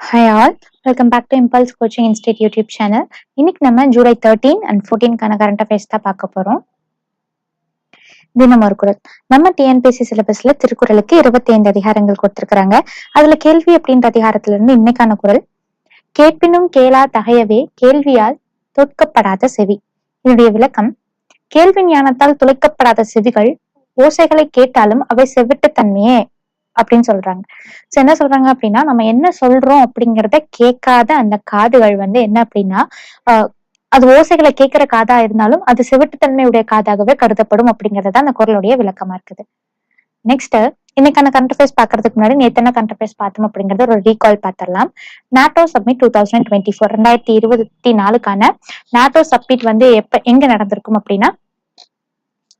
Hi all welcome back to impulse coaching institute YouTube channel இன்னைக்கு நம்ம July thirteen and ஃபோர்டீன்கான current affairs தான் பார்க்க போறோம். தினம் ஒரு குரல். நம்ம டிஎன்பிசி சிலபஸ்ல திருக்குறளுக்கு இருபத்தி ஐந்து அதிகாரங்கள் கொடுத்திருக்கிறாங்க. அதுல கேள்வி அப்படின்ற அதிகாரத்துல இருந்து இன்னைக்கான குரல். கேட்பினும் கேளா தகையவே கேள்வியால் தோற்கப்படாத செவி. இதனுடைய விளக்கம் கேள்வி ஞானத்தால் துளைக்கப்படாத செவிகள் ஓசைகளை கேட்டாலும் அவை செவிட்டு தன்மையே. அப்படின்னு சொல்றாங்க. சோ என்ன சொல்றாங்க அப்படின்னா நம்ம என்ன சொல்றோம் அப்படிங்கறத கேட்காத அந்த காதுகள் வந்து என்ன அப்படின்னா அது ஓசைகளை கேட்கிற காதா இருந்தாலும் அது செவிட்டுத்தன்மையுடைய காதாகவே கருதப்படும் அப்படிங்கறது அந்த குரலுடைய விளக்கமா இருக்குது. நெக்ஸ்ட் இன்னைக்கான கரண்ட் பாக்குறதுக்கு முன்னாடி நேத்தன என்ன பார்த்தோம் அப்படிங்கறத ஒரு ரீகால் பார்த்துடலாம். NATO summit two thousand twenty four ரெண்டாயிரத்தி இருபத்தி நாலுக்கான நாட்டோ சப்மிட் வந்து எப்ப எங்க நடந்திருக்கும் அப்படின்னா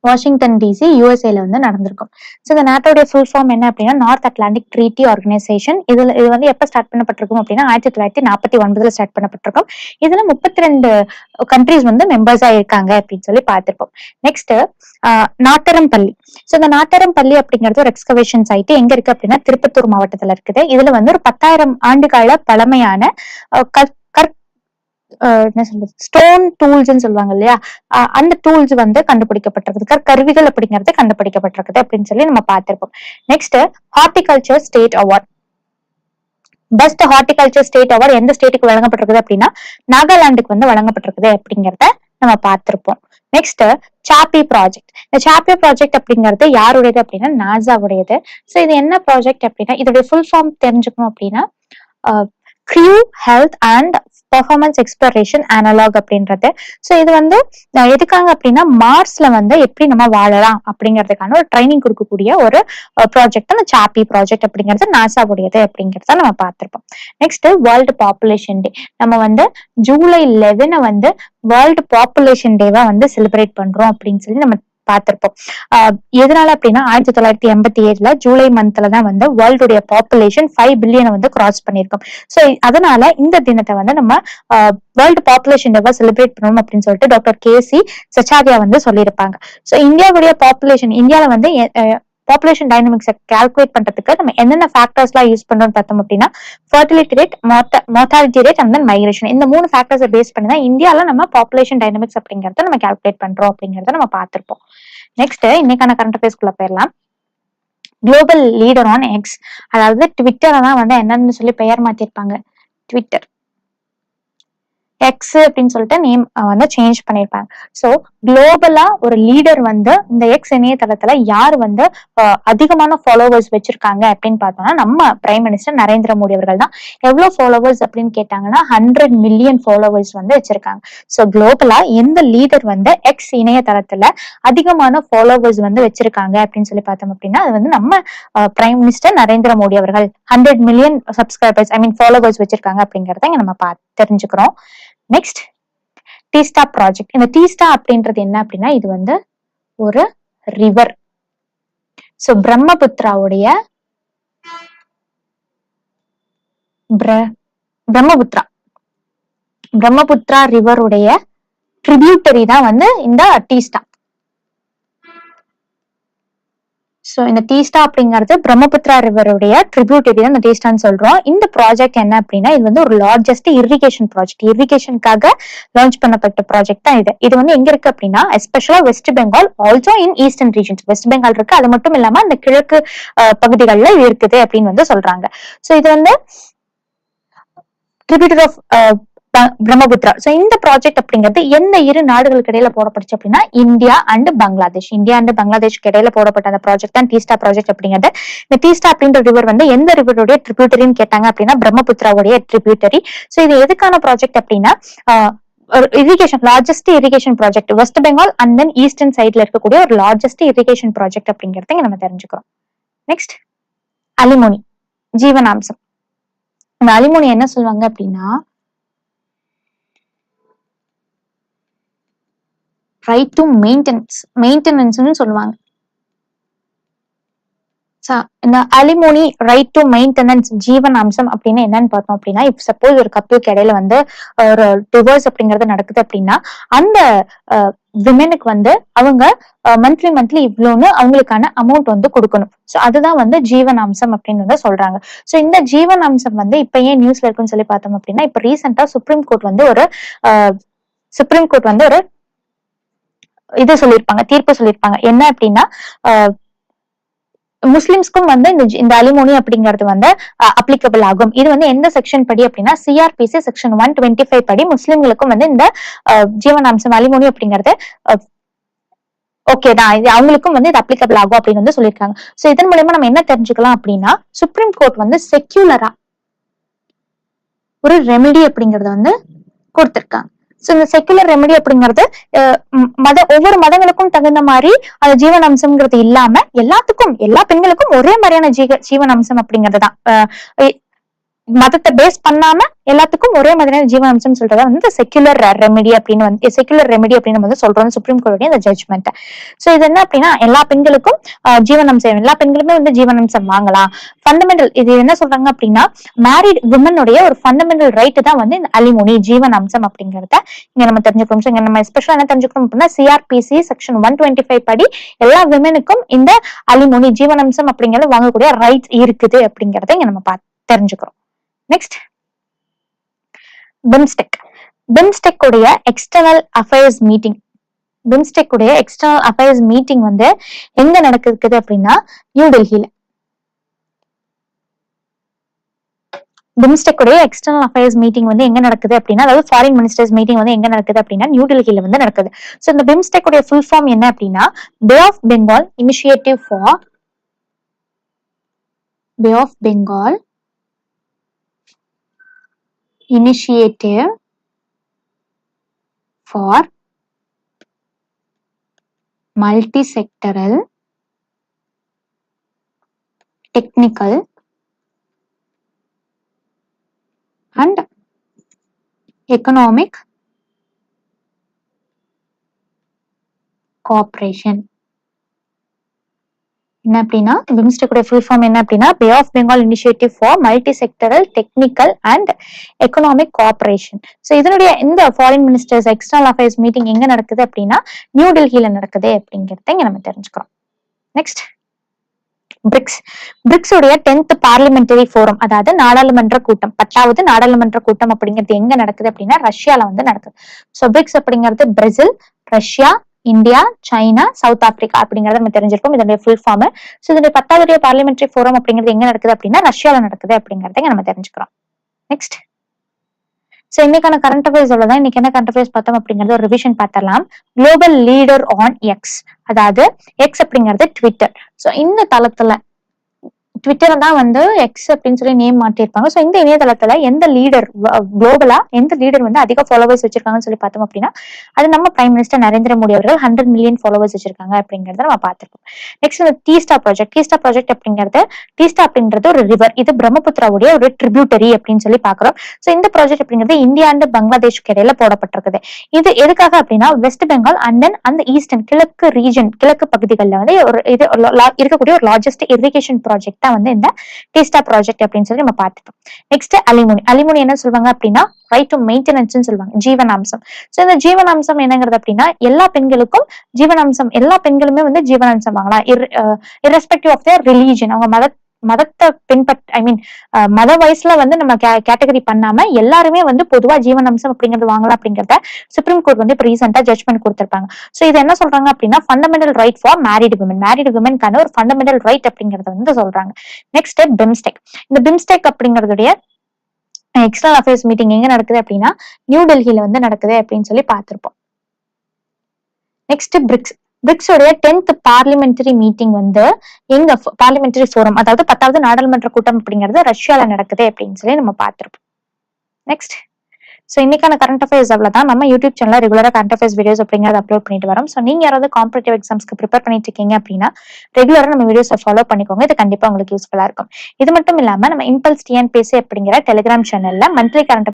வாஷிங்டன் டிசி யூஎஸ்ஏல வந்து நடந்திருக்கும். ஸோ இந்த நாட்டோட ஃபுல் ஃபார்ம் என்ன அப்படின்னா நார்த் அட்லாண்டிக் ட்ரீட்டி ஆர்கனைசேஷன் இதுல இது வந்து எப்போ ஸ்டார்ட் பண்ணப்பட்டிருக்கும் அப்படின்னா ஆயிரத்தி தொள்ளாயிரத்தி நாற்பத்தி ஒன்பதுல ஸ்டார்ட் பண்ணப்பட்டிருக்கும். இதுல முப்பத்தி ரெண்டு கண்ட்ரிஸ் uh, வந்து மெம்பர்ஸா இருக்காங்க அப்படின்னு சொல்லி பார்த்திருப்போம். நெக்ஸ்ட் uh, நாட்டரம் பள்ளி ஸோ இந்த நாட்டரம் பள்ளி அப்படிங்கிறது ஒரு எக்ஸ்கவேஷன் சைட் எங்க இருக்கு அப்படின்னா திருப்பத்தூர் மாவட்டத்துல இருக்குது. இதுல வந்து ஒரு பத்தாயிரம் ஆண்டுகால பழமையான uh, கற் என்ன சொல்றது? ஸ்டோன் டூல்ஸ்ன்னு சொல்லுவாங்க இல்லையா? அந்த டூல்ஸ் வந்து கண்டுபிடிக்கப்பட்டிருக்குது. கற்கருவிகள் அப்படிங்கிறது கண்டுபிடிக்கப்பட்டிருக்குது அப்படின்னு சொல்லி நம்ம பார்த்திருப்போம். Next horticulture state award best horticulture state award எந்த ஸ்டேட்டுக்கு வழங்கப்பட்டிருக்குது அப்படின்னா நாகாலாந்துக்கு வந்து வழங்கப்பட்டிருக்குது அப்படிங்கறத நம்ம பார்த்திருப்போம். நெக்ஸ்ட் சாப்பி ப்ராஜெக்ட் இந்த சாப்பி ப்ராஜெக்ட் அப்படிங்கிறது யாருடையது அப்படின்னா நாசாவுடையது ஸோ இது என்ன ப்ராஜெக்ட் அப்படின்னா இதோடைய ஃபுல் ஃபார்ம் தெரிஞ்சுக்கணும் அப்படின்னா crew health and performance exploration analog அப்படின்றது. ஸோ இது வந்து எதுக்காங்க எதுக்காக அப்படின்னா மார்ஸ்ல வந்து எப்படி நம்ம வாழலாம் அப்படிங்கிறதுக்கான ஒரு ட்ரைனிங் கொடுக்கக்கூடிய ஒரு ப்ராஜெக்ட் அந்த சாப்பி ப்ராஜெக்ட் அப்படிங்கிறது நாசாவுடையது அப்படிங்கிறத நம்ம பார்த்துருப்போம். நெக்ஸ்ட் வேர்ல்டு பாப்புலேஷன் டே நம்ம வந்து ஜூலை லெவனை வந்து வேர்ல்டு பாப்புலேஷன் டேவா வந்து செலிப்ரேட் பண்றோம் அப்படின்னு சொல்லி நம்ம பார்த்திருப்போம். எதனால அப்படின்னா ஆயிரத்தி தொள்ளாயிரத்தி எண்பத்தி ஏழுல ஜூலை மந்த்ல தான் வந்து வேர்ல்டுடைய பாப்புலேஷன் ஃபைவ் பில்லியனை வந்து கிராஸ் பண்ணியிருக்கோம். ஸோ அதனால இந்த தினத்தை வந்து நம்ம வேர்ல்டு பாப்புலேஷன் டேவா செலிப்ரேட் பண்ணணும் அப்படின்னு சொல்லிட்டு டாக்டர் கே சி சச்சாரியா வந்து சொல்லியிருப்பாங்க. ஸோ இந்தியாவுடைய பாப்புலேஷன் இந்தியால வந்து பாப்புலேஷன் டைனமிக்ஸை கால்குலேட் பண்றதுக்கு நம்ம என்னென்ன ஃபேக்டர்ஸ்லாம் யூஸ் பண்றோம்னு பார்த்தோம் அப்படின்னா fertility rate mortality rate and then migration இந்த மூணு ஃபேக்டர்ஸை பேஸ் பண்ணி தான் இந்தியாவில நம்ம பாப்புலேஷன் டைனமிக்ஸ் அப்படிங்கறத நம்ம கால்குலேட் பண்றோம் அப்படிங்கறத நம்ம பார்த்திருப்போம். நெக்ஸ்ட் இன்னைக்கான கரண்ட் அஃபேர்ஸ்குள்ள போயிடலாம். குளோபல் லீடர் ஆன் எக்ஸ் அதாவது ட்விட்டரை தான் வந்து என்னன்னு சொல்லி பெயர் மாத்திருப்பாங்க. ட்விட்டர் எக்ஸ் அப்படின்னு சொல்லிட்டு நேம் வந்து சேஞ்ச் பண்ணிருப்பாங்க. ஸோ குளோபலா ஒரு லீடர் வந்து இந்த எக்ஸ் இணையதளத்துல யார் வந்து அதிகமான ஃபாலோவர்ஸ் வச்சிருக்காங்க அப்படின்னு பார்த்தோம்னா நம்ம பிரைம் மினிஸ்டர் நரேந்திர மோடி அவர்கள் தான். எவ்வளவு ஃபாலோவர்ஸ் அப்படின்னு கேட்டாங்கன்னா ஹண்ட்ரட் மில்லியன் ஃபாலோவர்ஸ் வந்து வச்சிருக்காங்க. ஸோ குளோபலா எந்த லீடர் வந்து எக்ஸ் இணையதளத்துல அதிகமான ஃபாலோவர்ஸ் வந்து வச்சிருக்காங்க அப்படின்னு சொல்லி பார்த்தோம் அப்படின்னா அது வந்து நம்ம பிரைம் மினிஸ்டர் நரேந்திர மோடி அவர்கள். Hundred million subscribers I mean followers வச்சிருக்காங்க அப்படிங்கறத இங்க நம்ம பார்த்தோம் தெரிஞ்சுக்கிறோம். நெக்ஸ்ட் டீஸ்டா ப்ராஜெக்ட் இந்த டீஸ்டா அப்படின்றது என்ன அப்படின்னா இது வந்து ஒரு ரிவர் ஸோ பிரம்மபுத்திராவுடைய பிர- பிரம்மபுத்ரா பிரம்மபுத்திரா ரிவருடைய ட்ரிபியூட்டரி தான் வந்து இந்த டீஸ்டா ஸோ இந்த டீஸ்டா அப்படிங்கிறது பிரம்மபுத்திரா ரிவருடைய ட்ரிபியூட்டரி தான் இந்த டீஸ்டான்னு சொல்றோம். இந்த ப்ராஜெக்ட் என்ன அப்படின்னா இது வந்து ஒரு லார்ஜஸ்ட் இரிகேஷன் ப்ராஜெக்ட் இரிகேஷனுக்காக லான்ச் பண்ணப்பட்ட ப்ராஜெக்ட் தான் இது. இது வந்து எங்க இருக்கு அப்படின்னா எஸ்பெஷலா West Bengal also in eastern regions West Bengal இருக்கு. அது மட்டும் இல்லாம அந்த கிழக்கு பகுதிகளில் பகுதிகள்ல இது இருக்குது அப்படின்னு வந்து சொல்றாங்க. ஸோ இது வந்து ட்ரிபியூட்டர் ஆஃப் பிரம்மபுத்திரா. சோ இந்த ப்ராஜெக்ட் அப்படிங்கிறது எந்த இரு நாடுகளுக்கு இடையில போடப்பட்டுச்சு அப்படின்னா India and Bangladesh. India and பங்களாதேஷ்க்கு இடையில போடப்பட்ட அந்த ப்ராஜெக்ட் தான் டீஸ்டா ப்ராஜெக்ட் அப்படிங்கிறது. இந்த டீஸ்டா அப்படின்ற ரிவர் வந்து எந்த ரிவருடைய ட்ரிபியூட்டரின்னு கேட்டாங்க அப்படின்னா பிரம்மபுத்திராவுடைய ட்ரிபியூட்டரி சோ இது எதுக்கான ப்ராஜெக்ட் அப்படின்னா irrigation largest irrigation project West Bengal and then eastern சைட்ல இருக்கக்கூடிய ஒரு லார்ஜஸ்ட் இரிகேஷன் ப்ராஜெக்ட் அப்படிங்கறத நம்ம தெரிஞ்சுக்கிறோம். நெக்ஸ்ட் அலிமோனி ஜீவனாம்சம். இந்த அலிமோனி என்ன சொல்லுவாங்க அப்படின்னா ரைட் டு மெயின்டெனன்ஸ் மெயின்டெனன்ஸ்னு சொல்லுவாங்க. இந்த அலிமோனி ரைட் டு மெயின்டெனன்ஸ் ஜீவன் அம்சம் அப்படின்னு என்னன்னு பார்த்தோம் அப்படின்னா இப்போ சப்போஸ் ஒரு கப்பலுக்கு இடையில வந்து ஒரு டிவோர்ஸ் அப்படிங்கறது நடக்குது அப்படின்னா அந்த விமெனுக்கு வந்து அவங்க மந்த்லி மந்த்லி இவ்வளோன்னு அவங்களுக்கான அமௌண்ட் வந்து கொடுக்கணும். ஸோ அதுதான் வந்து ஜீவன் அம்சம் அப்படின்னு வந்து சொல்றாங்க. ஸோ இந்த ஜீவன் அம்சம் வந்து இப்ப ஏன் நியூஸ்ல இருக்குன்னு சொல்லி பார்த்தோம் அப்படின்னா இப்ப ரீசெண்டா சுப்ரீம் கோர்ட் வந்து ஒரு சுப்ரீம் கோர்ட் வந்து ஒரு இது சொல்லியிருப்பாங்க தீர்ப்பு சொல்லியிருப்பாங்க. என்ன அப்படின்னா முஸ்லிம்ஸ்க்கும் வந்து இந்த இந்த அலிமோனி அப்படிங்கிறது வந்து அப்ளிகபிள் ஆகும். இது வந்து எந்த செக்ஷன் படி அப்படின்னா CRPC section one twenty five படி முஸ்லிம்களுக்கும் வந்து இந்த ஜீவனாம்சம் அலிமோனி அப்படிங்கிறது ஓகே தான். இது அவங்களுக்கும் வந்து இது அப்ளிகபிள் ஆகும் அப்படின்னு வந்து சொல்லியிருக்காங்க. சோ இதன் மூலயமா நம்ம என்ன தெரிஞ்சுக்கலாம் அப்படின்னா சுப்ரீம் கோர்ட் வந்து செக்யூலரா ஒரு ரெமெடி அப்படிங்கறத வந்து கொடுத்திருக்காங்க. சோ இந்த செக்குலர் ரெமெடி அப்படிங்கிறது மத ஒவ்வொரு மதங்களுக்கும் தகுந்த மாதிரி அந்த ஜீவன் அம்சம்ங்கிறது இல்லாம எல்லாத்துக்கும் எல்லா பெண்களுக்கும் ஒரே மாதிரியான ஜீக ஜீவன் அம்சம் அப்படிங்கிறது தான். மதத்தை பேஸ் பண்ணாம எல்லாத்துக்கும் ஒரே மாதிரியான ஜீவன் அம்சம் சொல்றது வந்து செக்குலர் ரெமெடி அப்படின்னு வந்து செக்குலர் ரெமெடி அப்படின்னு வந்து சொல்றோம். சுப்ரீம் கோர்ட்டுடைய அந்த ஜட்மெண்ட் சோ இது என்ன அப்படின்னா எல்லா பெண்களுக்கும் ஜீவன் அம்சம் எல்லா பெண்களுமே வந்து ஜீவன் அம்சம் வாங்கலாம். ஃபண்டமெண்டல் இது என்ன சொல்றாங்க அப்படின்னா மேரிட் விமனுடைய ஒரு ஃபண்டமெண்டல் ரைட் தான் வந்து இந்த அலிமோனி ஜீவன் அம்சம் அப்படிங்கறத இங்க நம்ம தெரிஞ்சுக்கணும். இங்க நம்ம ஸ்பெஷலா என்ன தெரிஞ்சுக்கணும் அப்படின்னா CRPC section one twenty five படி எல்லா விமனுக்கும் இந்த அலிமோனி ஜீவன் அம்சம் அப்படிங்கறது வாங்கக்கூடிய ரைட்ஸ் இருக்குது அப்படிங்கறத இங்க நம்ம தெரிஞ்சுக்கிறோம். நெக்ஸ்ட் பிம்ஸ்டெக் பிம்ஸ்டெக் உடைய எக்ஸ்டர்னல் அஃபேர்ஸ் மீட்டிங் பிம்ஸ்டெக் உடைய எக்ஸ்டர்னல் அஃபேர்ஸ் மீட்டிங் வந்து எங்க நடக்குது அப்படின்னா நியூ டெல்லியில பிம்ஸ்டெக் உடைய எக்ஸ்டர்னல் அஃபேர்ஸ் மீட்டிங் வந்து எங்க நடக்குது அப்படின்னா அதாவது ஃபாரின் மினிஸ்டர்ஸ் மீட்டிங் வந்து எங்க நடக்குது அப்படின்னா நியூ டெல்லியில வந்து நடக்குது. ஸோ இந்த பிம்ஸ்டெக் உடைய ஃபுல் ஃபார்ம் என்ன அப்படின்னா Bay of Bengal initiative for Bay of Bengal initiative for multisectoral technical and economic cooperation என்ன அப்படின்னா பிம்ஸ்டெக்கோட ஃபுல் ஃபார்ம் என்ன அப்படின்னா Bay of Bengal initiative for multisectoral technical and economic cooperation so இதனுடைய இந்த foreign ministers external affairs meeting எங்க நடக்குது அப்படின்னா new டெல்லியில நடக்குது அப்படிங்கிறத இங்க நம்ம தெரிஞ்சுக்கிறோம். நெக்ஸ்ட் பிரிக்ஸ் பிரிக்ஸ் உடைய டென்த் பார்லிமெண்டரி ஃபோரம் அதாவது நாடாளுமன்ற கூட்டம் பத்தாவது நாடாளுமன்ற கூட்டம் அப்படிங்கிறது எங்க நடக்குது அப்படின்னா ரஷ்யால வந்து நடக்குது. ஸோ பிரிக்ஸ் அப்படிங்கிறது Brazil Russia India China South Africa அப்படிங்கறத நம்ம தெரிஞ்சிருக்கோம் இதனுடைய ஃபுல் ஃபார்ம் ஸோ இதனுடைய பத்தாவது பார்லிமெண்ட்ரி ஃபோரம் அப்படிங்கிறது எங்க நடக்குது அப்படின்னா ரஷ்யால நடக்குது அப்படிங்கறத நம்ம தெரிஞ்சுக்கிறோம். நெக்ஸ்ட் சோ இன்னைக்கான கரண்ட் அஃபேர்ஸ் தான் இன்னைக்கு என்ன கரண்ட் அஃபேர்ஸ் பார்த்தோம் அப்படிங்கறது ஒரு ரிவிஷன் பார்த்தலாம் குளோபல் லீடர் ஆன் எக்ஸ் அதாவது எக்ஸ் அப்படிங்கிறது ட்விட்டர் சோ இந்த தளத்துல ட்விட்டர் தான் வந்து எக்ஸ் அப்படின்னு சொல்லி நேம் மாட்டிருப்பாங்க ஸோ இந்த இணையதளத்துல எந்த லீடர் குளோபலா எந்த லீடர் வந்து அதிக ஃபாலோவர்ஸ் வச்சிருக்காங்கன்னு சொல்லி பார்த்தோம் அப்படின்னா அது நம்ம பிரைம் மினிஸ்டர் நரேந்திர மோடி அவர்கள் ஹண்ட்ரட் மில்லியன் ஃபாலோவர்ஸ் வச்சிருக்காங்க அப்படிங்கறத நம்ம பார்த்திருக்கோம். நெக்ஸ்ட் இந்த டீஸ்டா ப்ராஜெக்ட் டீஸ்டா ப்ராஜெக்ட் அப்படிங்கிறது டீஸ்டா அப்படின்றது ஒரு ரிவர் இது பிரம்மபுத்திராவுடைய ஒரு ட்ரிபியூட்டரி அப்படின்னு சொல்லி பாக்குறோம் ஸோ இந்த ப்ராஜெக்ட் அப்படிங்கிறது இந்தியா அண்ட் பங்களாதேஷ்க்கு இடையில போடப்பட்டிருக்குது. இது எதுக்காக அப்படின்னா வெஸ்ட் பெங்கால் அண்ட் தென் அந்த ஈஸ்டர்ன் கிழக்கு ரீஜன் கிழக்கு பகுதிகளில் வந்து ஒரு இது இருக்கக்கூடிய ஒரு லார்ஜஸ்ட் இரிகேஷன் ப்ராஜெக்ட் தான் வந்து இந்த டீஸ்டா ப்ராஜெக்ட் அப்படின்னு சொல்லி நம்ம பார்த்துட்டோம். நெக்ஸ்ட் அலிமுனி. அலிமுனி என்ன சொல்லுவாங்க அப்படின்னா ரைட் டு மெயின்டெனன்ஸ் சொல்லுவாங்க ஜீவனாம்சம். ஸோ இந்த ஜீவனாம்சம் என்னங்கிறது அப்படின்னா எல்லா பெண்களுக்கும் ஜீவனாம்சம் எல்லா பெண்களுமே வந்து ஜீவனாம்சம் வாங்கலாம். இரஸ்பெக்டிவ் ஆஃப் தேர் ரிலீஜன் அவங்க மத மதத்தை பின்பற்ற ஐ மீன் மத வயசுல வந்து நம்ம கேட்டகரி பண்ணாம எல்லாருமே வந்து பொதுவா ஜீவன் அம்சம் அப்படிங்கிறது வாங்கலாம் அப்படிங்கறத சுப்ரீம் கோர்ட் வந்து இப்போ ரீசெண்டா ஜட்மெண்ட் கொடுத்திருப்பாங்க. சோ இது என்ன சொல்றாங்க அப்படின்னா fundamental right for married women married விமன்கான ஒரு ஃபண்டமெண்டல் ரைட் அப்படிங்கறத வந்து சொல்றாங்க. நெக்ஸ்ட் பிம்ஸ்டெக் இந்த பிம்ஸ்டெக் அப்படிங்கறதுடைய எக்ஸ்டர்னல் அஃபேர்ஸ் மீட்டிங் எங்க நடக்குது அப்படின்னா நியூ டெல்லியில வந்து நடக்குது அப்படின்னு சொல்லி பார்த்திருப்போம். நெக்ஸ்ட் பிரிக்ஸ் பிரிக்ஸோடைய டென்த் பார்லிமெண்டரி மீட்டிங் வந்து எங்க பார்லிமெண்டரி ஃபோரம் அதாவது பத்தாவது நாடாளுமன்ற கூட்டம் அப்படிங்கிறது ரஷ்யால நடக்குது அப்படின்னு சொல்லி நம்ம பார்த்திருப்போம். நெக்ஸ்ட் ஸோ இன்னைக்கான கரண்ட் அஃபேர்ஸ் அவ்வளோதான் நம்ம யூடியூப் சேனல் ரெகுலராக கரண்ட் அஃபேர்ஸ் வீடியோஸ் அப்படிங்கிறத அப்லோட் பண்ணிட்டு வரோம். ஸோ நீங்க யாராவது காம்படிட்டிவ் எக்ஸாம்ஸ்க்கு ப்ரிப்பேர் பண்ணிட்டு இருக்கீங்க அப்படின்னா ரெகுலராக நம்ம வீடியோஸை ஃபாலோ பண்ணிக்கோங்க. இது கண்டிப்பாக உங்களுக்கு யூஸ்ஃபுல்லாக இருக்கும். இது மட்டும் இல்லாமல் நம்ம இம்பல்ஸ் டிஎன்பிசி அப்படிங்கிற டெலிகிராம் சேனலில் மந்த்லி கரண்ட்